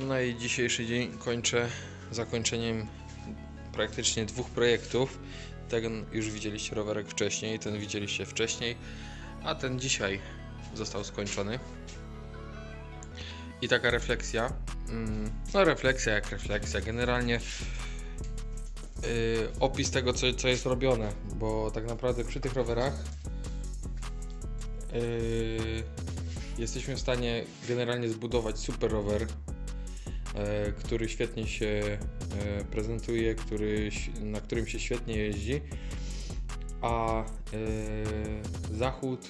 No i dzisiejszy dzień kończę zakończeniem praktycznie dwóch projektów. Ten już widzieliście rowerek wcześniej, ten widzieliście wcześniej, a ten dzisiaj został skończony. I taka refleksja, mm, no refleksja jak refleksja, generalnie yy, opis tego co, co jest robione, bo tak naprawdę przy tych rowerach yy, jesteśmy w stanie generalnie zbudować super rower, który świetnie się e, prezentuje, który, na którym się świetnie jeździ, a e, zachód,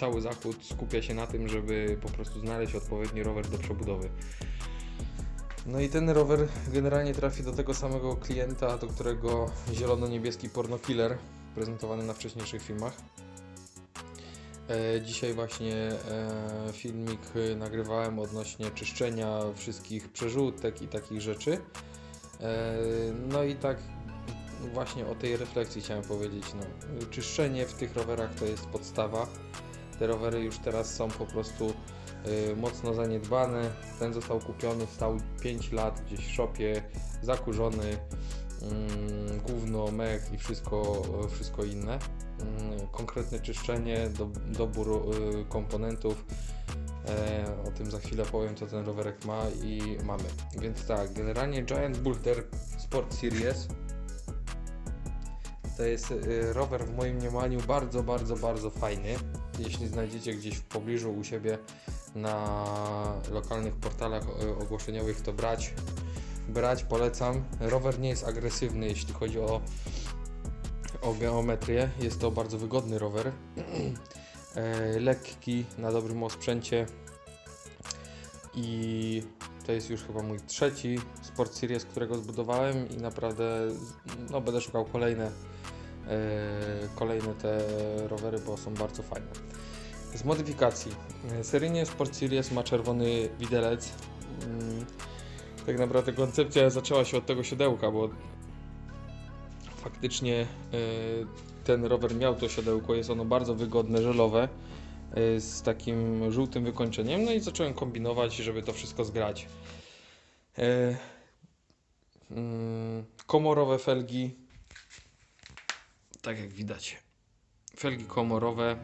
cały zachód skupia się na tym, żeby po prostu znaleźć odpowiedni rower do przebudowy. No i ten rower generalnie trafi do tego samego klienta, do którego zielono-niebieski porno killer prezentowany na wcześniejszych filmach. E, Dzisiaj właśnie e, filmik nagrywałem odnośnie czyszczenia wszystkich przerzutek i takich rzeczy. E, No i tak właśnie o tej refleksji chciałem powiedzieć. No, czyszczenie w tych rowerach to jest podstawa. Te rowery już teraz są po prostu mocno zaniedbane. Ten został kupiony, stał 5 lat gdzieś w shopie, zakurzony, mm, gówno, mech i wszystko, wszystko inne mm, konkretne czyszczenie, do, dobór y, komponentów. E, o tym za chwilę powiem, co ten rowerek ma i mamy. Więc tak, generalnie Giant Boulder Sport Series to jest y, rower w moim mniemaniu bardzo, bardzo, bardzo fajny. Jeśli znajdziecie gdzieś w pobliżu u siebie na lokalnych portalach y, ogłoszeniowych, to brać. Brać polecam. Rower nie jest agresywny, jeśli chodzi o o geometrię. Jest to bardzo wygodny rower. E, Lekki, na dobrym osprzęcie. I to jest już chyba mój trzeci Sport Series, którego zbudowałem i naprawdę no, będę szukał kolejne, e, kolejne te rowery, bo są bardzo fajne. Z modyfikacji. E, Seryjnie Sport Series ma czerwony widelec. Mm, Tak naprawdę koncepcja zaczęła się od tego siodełka, bo faktycznie e, ten rower miał to siodełko, jest ono bardzo wygodne, żelowe, e, z takim żółtym wykończeniem, no i zacząłem kombinować, żeby to wszystko zgrać. E, mm, Komorowe felgi, tak jak widać, felgi komorowe,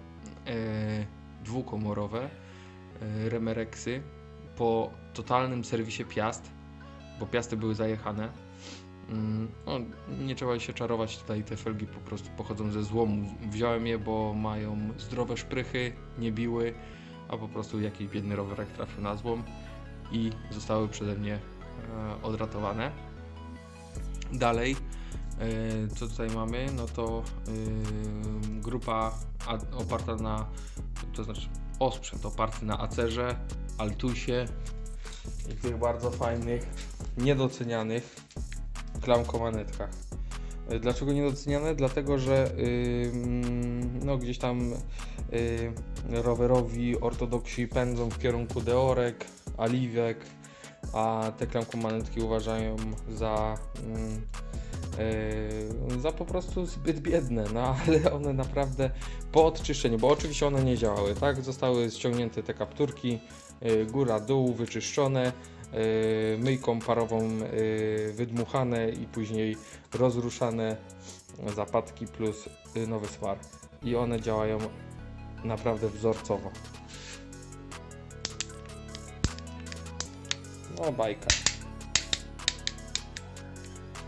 dwukomorowe, remereksy po totalnym serwisie Piast, bo Piasty były zajechane. Mm, No, nie trzeba się czarować tutaj, te felgi po prostu pochodzą ze złomu. Wziąłem je, bo mają zdrowe szprychy, nie biły, a po prostu jakiś biedny rowerek trafił na złom i zostały przeze mnie e, odratowane. Dalej, e, co tutaj mamy, no to e, grupa oparta na, to znaczy osprzęt oparty na Acerze, Altusie i tych bardzo fajnych, niedocenianych klamkomanetkach. E, Dlaczego niedoceniane? Dlatego, że yy, no, gdzieś tam yy, rowerowi ortodoksi pędzą w kierunku deorek, aliwek, a te klamkomanetki uważają za, yy, za po prostu zbyt biedne, no ale one naprawdę po odczyszczeniu, bo oczywiście one nie działały, tak? Zostały ściągnięte te kapturki, yy, góra, dół, wyczyszczone, myjką parową yy, wydmuchane i później rozruszane zapadki plus nowy swar. I one działają naprawdę wzorcowo. No bajka.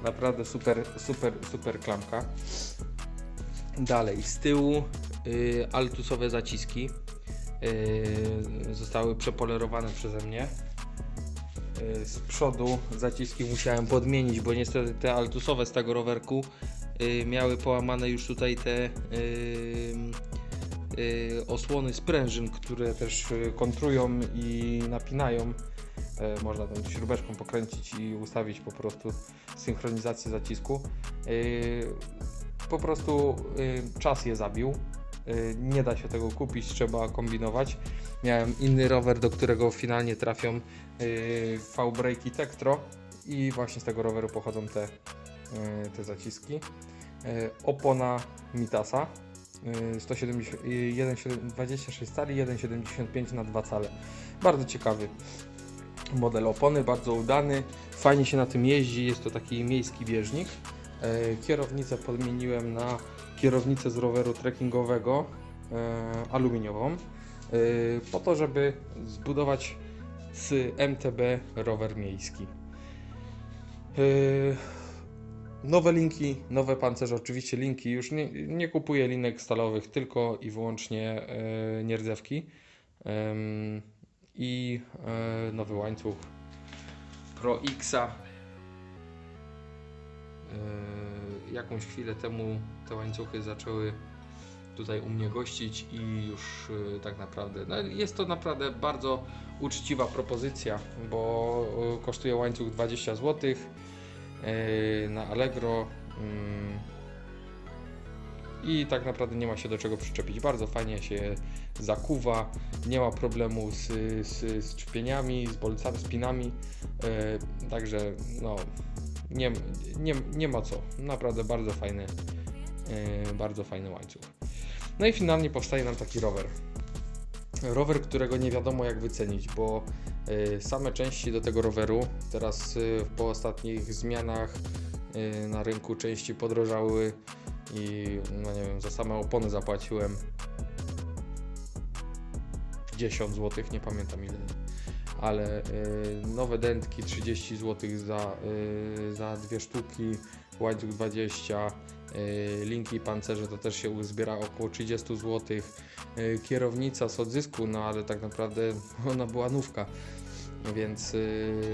Naprawdę super, super, super klamka. Dalej, z tyłu yy, altusowe zaciski yy, zostały przepolerowane przeze mnie. Yy, Z przodu zaciski musiałem podmienić, bo niestety te altusowe z tego rowerku yy, miały połamane już tutaj te yy, osłony sprężyn, które też kontrują i napinają. Yy, Można tam śrubeczką pokręcić i ustawić po prostu synchronizację zacisku. Po prostu czas je zabił. Yy, Nie da się tego kupić, trzeba kombinować. Miałem inny rower, do którego finalnie trafią yy, V-Brake Tektro i właśnie z tego roweru pochodzą te, yy, te zaciski. Opona Mitasa yy, 170, yy, 1,7 26 cali, 1,75 na 2 cale. Bardzo ciekawy. model opony, bardzo udany. Fajnie się na tym jeździ, jest to taki miejski bieżnik. Kierownicę podmieniłem na kierownicę z roweru trekkingowego e, aluminiową, e, po to, żeby zbudować z MTB rower miejski. E, Nowe linki, nowe pancerze, oczywiście linki, już nie, nie kupuję linek stalowych, tylko i wyłącznie nierdzewki. I nowy łańcuch Pro Xa. Jakąś chwilę temu te łańcuchy zaczęły tutaj u mnie gościć i już e, tak naprawdę no, jest to naprawdę bardzo uczciwa propozycja, bo e, kosztuje łańcuch 20 zł e, na Allegro mm, i tak naprawdę nie ma się do czego przyczepić. Bardzo fajnie się zakuwa, nie ma problemu z, z, z czpieniami, z bolcami, z pinami, także no nie, nie, nie ma co. Naprawdę bardzo fajny, e, bardzo fajny łańcuch. No i finalnie powstaje nam taki rower. Rower, którego nie wiadomo jak wycenić, bo e, same części do tego roweru teraz e, po ostatnich zmianach na rynku części podrożały i no nie wiem, za same opony zapłaciłem 10 zł, nie pamiętam ile, ale y, nowe dętki 30 zł za, y, za dwie sztuki, łańcuch 20, y, linki i pancerze to też się uzbiera około 30 zł, kierownica z odzysku, no ale tak naprawdę ona była nówka. Więc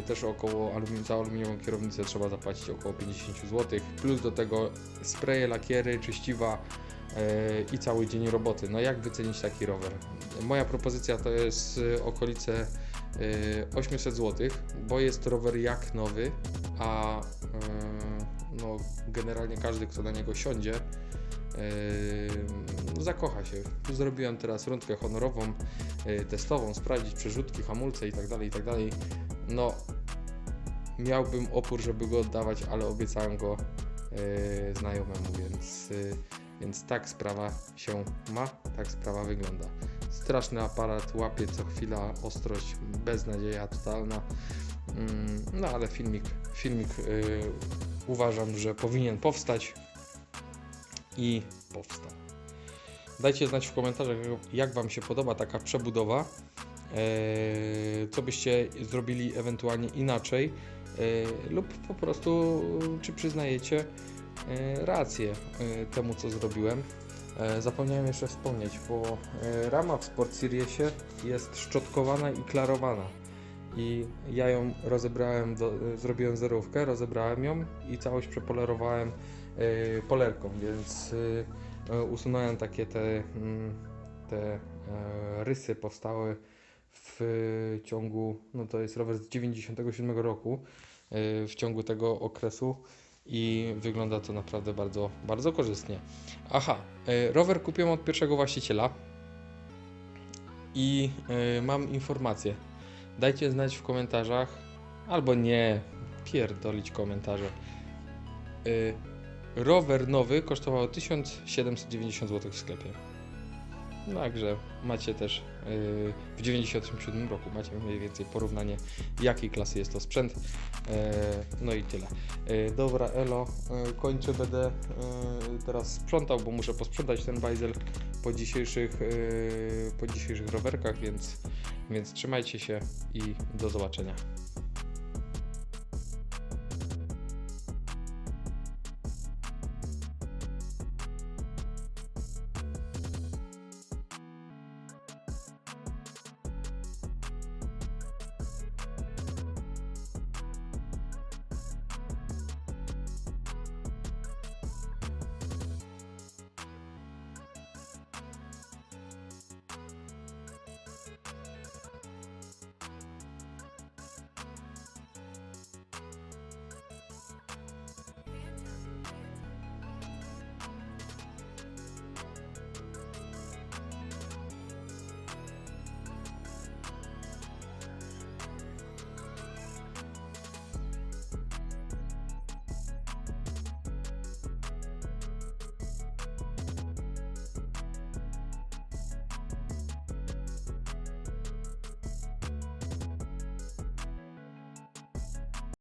też około za aluminiową kierownicę trzeba zapłacić około 50 zł. Plus do tego spreje, lakiery, czyściwa i cały dzień roboty. No jak wycenić taki rower? Moja propozycja to jest okolice 800 zł, bo jest rower jak nowy, a y, no, generalnie każdy, kto na niego siądzie, Yy, zakocha się. Zrobiłem teraz rundkę honorową, testową, sprawdzić przerzutki, hamulce itd., itd. No, miałbym opór, żeby go oddawać, ale obiecałem go znajomemu, więc, więc tak sprawa się ma, tak sprawa wygląda. Straszny aparat, łapie co chwila ostrość, beznadzieja totalna. Mm, No ale filmik, filmik yy, uważam, że powinien powstać i powstał. Dajcie znać w komentarzach, jak Wam się podoba taka przebudowa. Eee, co byście zrobili ewentualnie inaczej, eee, lub po prostu, czy przyznajecie eee, rację eee, temu, co zrobiłem. Eee, zapomniałem jeszcze wspomnieć, bo eee, rama w Sport Seriesie jest szczotkowana i klarowana. I ja ją rozebrałem, do, zrobiłem zerówkę, rozebrałem ją i całość przepolerowałem polerką, więc usunąłem takie te, mm, te e, rysy powstałe w ciągu, no to jest rower z 97 roku, w ciągu tego okresu i wygląda to naprawdę bardzo, bardzo korzystnie. Aha, y, rower kupiłem od pierwszego właściciela i y, mam informację. Dajcie znać w komentarzach, albo nie, pierdolić komentarze. Y, rower nowy kosztował 1790 zł w sklepie. Także macie też w 97 roku macie mniej więcej porównanie jakiej klasy jest to sprzęt. Yy, no i tyle. Yy, dobra Elo, yy, kończę będę teraz sprzątał, bo muszę posprzątać ten bajzel po dzisiejszych, po dzisiejszych rowerkach, więc, więc trzymajcie się i do zobaczenia.